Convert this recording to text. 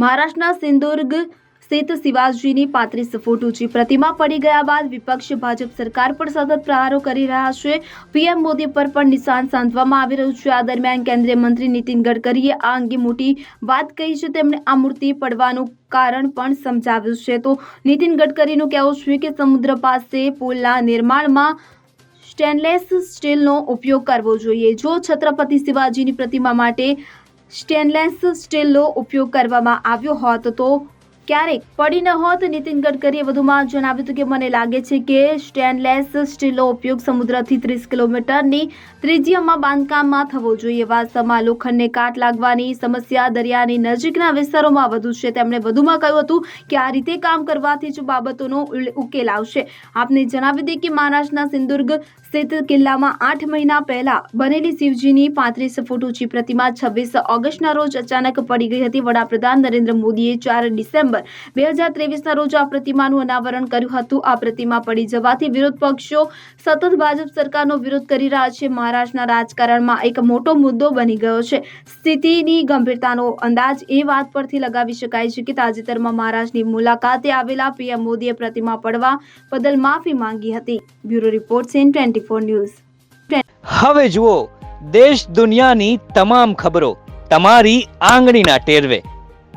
મહારાષ્ટ્રના સિંધુર્ગ સ્થિત શિવાજીની પાંત્રીસ ફૂટ ઊંચી પ્રતિમા પડી ગયા બાદ વિપક્ષ ભાજપ સરકાર પર સતત પ્રહારો કરી રહ્યા છે. પીએમ મોદી પર પણ નિશાન સાધવામાં આવી રહ્યું છે. આ દરમિયાન કેન્દ્રીય મંત્રી નીતિન ગડકરીએ આ અંગે મોટી વાત કહી છે. તેમણે આ મૂર્તિ પડવાનું કારણ પણ સમજાવ્યું છે. તો નીતિન ગડકરીનું કહેવું છે કે સમુદ્ર પાસે પુલના નિર્માણમાં સ્ટેનલેસ સ્ટીલનો ઉપયોગ કરવો જોઈએ. જો છત્રપતિ શિવાજીની પ્રતિમા માટે સ્ટેનલેસ સ્ટીલનો ઉપયોગ કરવામાં આવ્યો હોત તો ક્યારેક પડી ન હોત, નીતિન ગડકરીએ વધુમાં જણાવ્યું હતું કે મને લાગે છે કે સ્ટેનલેસ સ્ટીલનો ઉપયોગ સમુદ્રથી ત્રીસ કિલોમીટરની ત્રિજ્યામાં બાંધકામમાં થવો જોઈએ. વાસ્તવમાં લોખંડને કાટ લાગવાની સમસ્યા દરિયાની નજીકના વિસ્તારોમાં વધુ છે. તેમણે વધુમાં કહ્યું હતું કે આ રીતે કામ કરવાથી જ બાબતોનો ઉકેલ આવશે. આપને જણાવી દઈએ કે મહારાષ્ટ્રના સિંધુર્ગ સ્થિત કિલ્લામાં આઠ મહિના પહેલા બનેલી શિવજીની પાંત્રીસ ફૂટ ઊંચી પ્રતિમા છવ્વીસ ઓગસ્ટના રોજ અચાનક પડી ગઈ હતી. વડાપ્રધાન નરેન્દ્ર મોદીએ ચાર ડિસેમ્બર બે હજાર ત્રેવીસના રોજ આ પ્રતિમાનું અનાવરણ કર્યું હતું. આ પ્રતિમા પડી જવાથી વિરોધ પક્ષો સતત ભાજપ સરકારનો વિરોધ કરી રહ્યા છે. મહારાષ્ટ્રના રાજકારણમાં એક મોટો મુદ્દો બની ગયો છે. સ્થિતિની ગંભીરતાનો અંદાજ એ વાત પરથી લગાવી શકાય છે કે તાજેતરમાં મહારાષ્ટ્રની મુલાકાતે આવેલા પીએમ મોદીએ પ્રતિમા પડવા બદલ માફી માંગી હતી. Bureau report C N twenty four news. હવે જુઓ, દેશ દુનિયાની તમામ ખબરો, તમારી આંગળીના ટેરવે.